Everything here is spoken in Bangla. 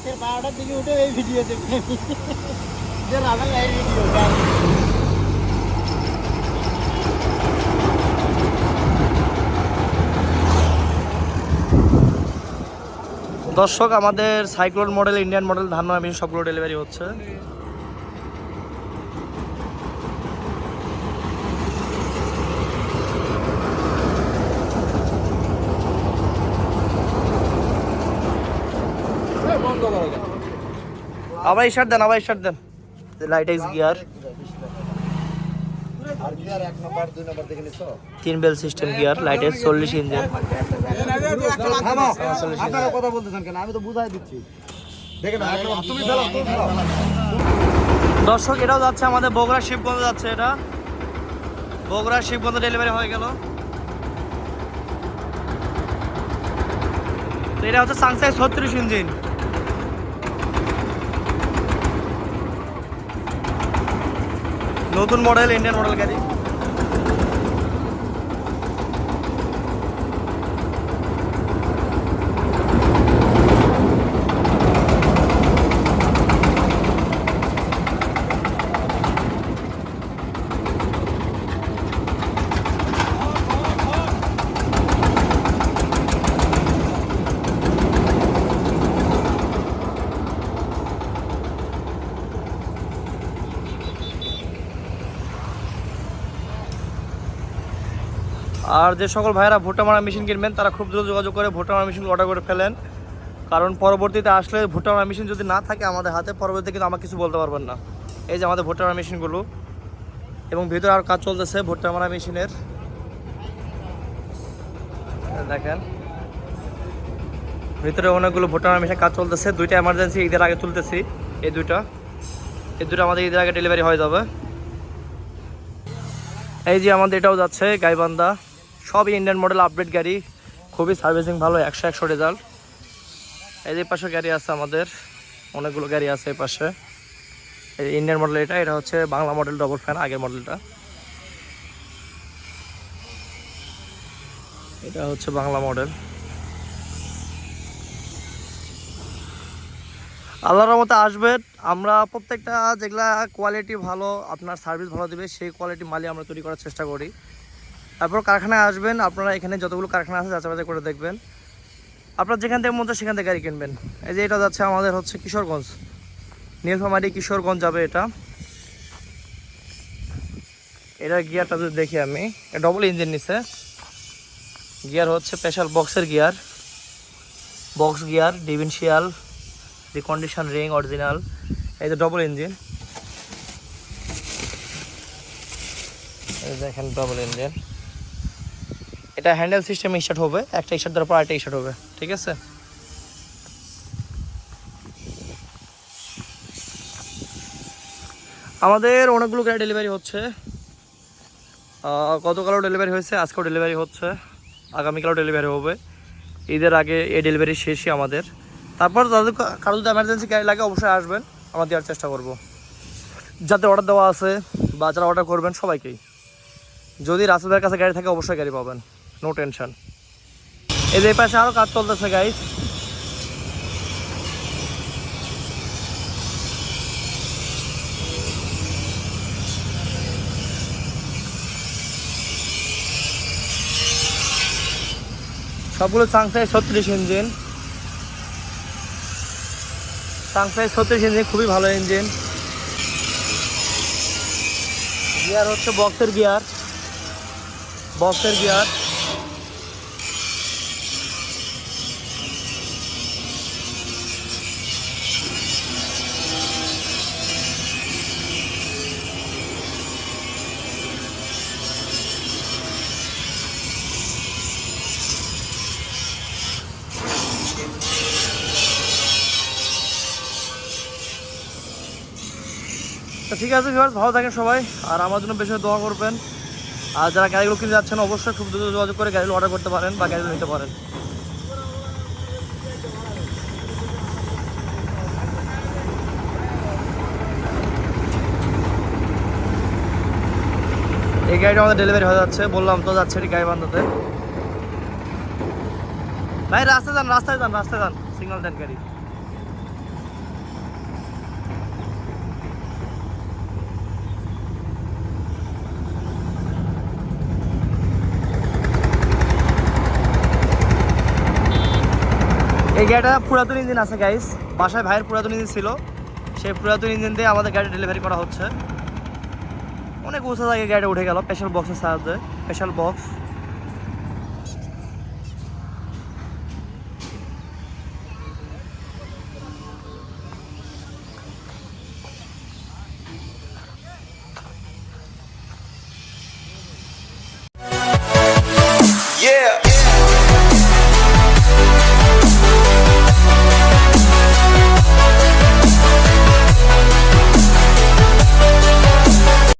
রাতের বারোটার দিকে উঠে এই ভিডিও দেখি যে রাতের এই ভিডিও দর্শক, আমাদের সাইক্লোন মডেল ইন্ডিয়ান মডেল ধান মেশিন সবগুলো ডেলিভারি হচ্ছে। আবার স্টার্ট দেন আবার স্টার্ট দেন। লাইট এক্স গিয়ার আর কি আর এক নম্বর দুই নম্বর দেখে নিছো? তিন বেল সিস্টেম গিয়ার লাইটের চল্লিশ ইঞ্জিন আপনারা কথা বলতেছেন কেন? আমি তো বুঝাই দিচ্ছি। দেখেন তুমি ফেলো তুমি ফেলো। দর্শক এটাও যাচ্ছে আমাদের বগুড়া শিবগঞ্জ যাচ্ছে এটা। বগুড়া শিবগঞ্জ ডেলিভারি হয়ে গেল। এটা হচ্ছে সাংসাই ছত্রিশ ইঞ্জিন নতুন মডেল ইন্ডিয়ান মডেল গাড়ি। আর যে সকল ভাইয়েরা ভুট্টা মারা মেশিন কিনবেন, তারা খুব দ্রুত যোগাযোগ করে ভুট্টা মারা মেশিন অর্ডার করে ফেলেন। কারণ পরবর্তীতে আসলে ভুট্টা মারা মেশিন যদি না থাকে আমাদের হাতে, পরবর্তীতে কিন্তু আমাকে কিছু বলতে পারবেন না। এই যে আমাদের ভুট্টা মারা মেশিনগুলো এবং ভিতরে আর কাজ চলতেছে ভুট্টা মারা মেশিনের। দেখেন, ভিতরে অনেকগুলো ভুট্টা মারা মেশিন কাজ চলতেছে। দুইটা এমার্জেন্সি ঈদের আগে তুলতেছি এই দুইটা। এই দুটো আমাদের ঈদের আগে ডেলিভারি হয়ে যাবে। এই যে আমাদের এটাও যাচ্ছে, গাইবান্ধা। সবই ইন্ডিয়ান মডেল আপডেট গাড়ি, খুবই সার্ভিসিং ভালো, একশো একশো রেজাল্ট এই যে পাশে গাড়ি আছে আমাদের, অনেকগুলো গাড়ি আছে এই পাশে। এই ইন্ডিয়ান মডেল এটা এটা হচ্ছে বাংলা মডেল ডবল ফ্যান আগের মডেলটা এটা হচ্ছে বাংলা মডেল আল্লাহর মতো আসবেন আমরা প্রত্যেকটা যেগুলা কোয়ালিটি ভালো, আপনার সার্ভিস ভালো দেবে, সেই কোয়ালিটি মালই আমরা তৈরি করার চেষ্টা করি। তারপর কারখানায় আসবেন, আপনারা এখানে যতগুলো কারখানা আছে যাচাই করে দেখবেন। আপনার যেখান থেকে মন সেখান থেকে গাড়ি কিনবেন। এই যে এটা যাচ্ছে আমাদের হচ্ছে কিশোরগঞ্জ। নীলফামারি কিশোরগঞ্জ যাবে এটা। এটা গিয়ারটা যদি দেখি আমি ডবল ইঞ্জিন নিছে। গিয়ার হচ্ছে স্পেশাল বক্সের gear. Box gear differential the condition ring original এই যে ডবল ইঞ্জিন দেখেন ডবল ইঞ্জিন এটা হ্যান্ডেল সিস্টেম স্টার্ট হবে, একটা স্টার্ট দেওয়ার পর আরেকটা স্টার্ট হবে, ঠিক আছে? আমাদের অনেকগুলো গাড়ি ডেলিভারি হচ্ছে। গতকালও ডেলিভারি হয়েছে, আজকেও ডেলিভারি হচ্ছে, আগামীকালও ডেলিভারি হবে। ঈদের আগে এই ডেলিভারি শেষই আমাদের। তারপর তাদের কারও যদি এমার্জেন্সি গাড়ি লাগে, অবশ্যই আসবেন। আমরা দেওয়ার চেষ্টা করব। যাতে অর্ডার দেওয়া আছে বা যারা অর্ডার করবেন, সবাইকেই। যদি রাস্তাদের কাছে গাড়ি থাকে, অবশ্যই গাড়ি পাবেন। নো টেনশন এই যে পাশে আরও কাজ চলতেছে গাইস সবগুলো সাংসাই ছত্রিশ ইঞ্জিন সাংসাই ছত্রিশ ইঞ্জিন খুবই ভালো ইঞ্জিন গিয়ার হচ্ছে বক্সের গিয়ার বক্সের গিয়ার তো ঠিক আছে ভিউয়ার্স ভালো থাকেন সবাই, আর আমার জন্য বেশি দোয়া করবেন। আর যারা গাড়িগুলো কিনে যাচ্ছেন, অবশ্যই খুব দ্রুত যোগাযোগ করে গাড়িগুলো অর্ডার করতে পারেন বা গাড়িগুলো নিতে পারেন। এই গাড়িটা আমাদের ডেলিভারি হয়ে যাচ্ছে। বললাম তো যাচ্ছে গাড়ি বান্ধাতে। ভাই, রাস্তায় যান রাস্তায় যান রাস্তায় যান সিগন্যাল দেন গাড়ি। এই গাড়িটা পুরাতন ইঞ্জিন আছে গাইস বাসায় ভাইয়ের পুরাতন ইঞ্জিন ছিল। সেই পুরাতন ইঞ্জিন দিয়ে আমাদের গাড়ি ডেলিভারি করা হচ্ছে। অনেক উঁচা জায়গায় গাড়িটা উঠে গেল স্পেশাল বক্সের সাহায্যে। Special box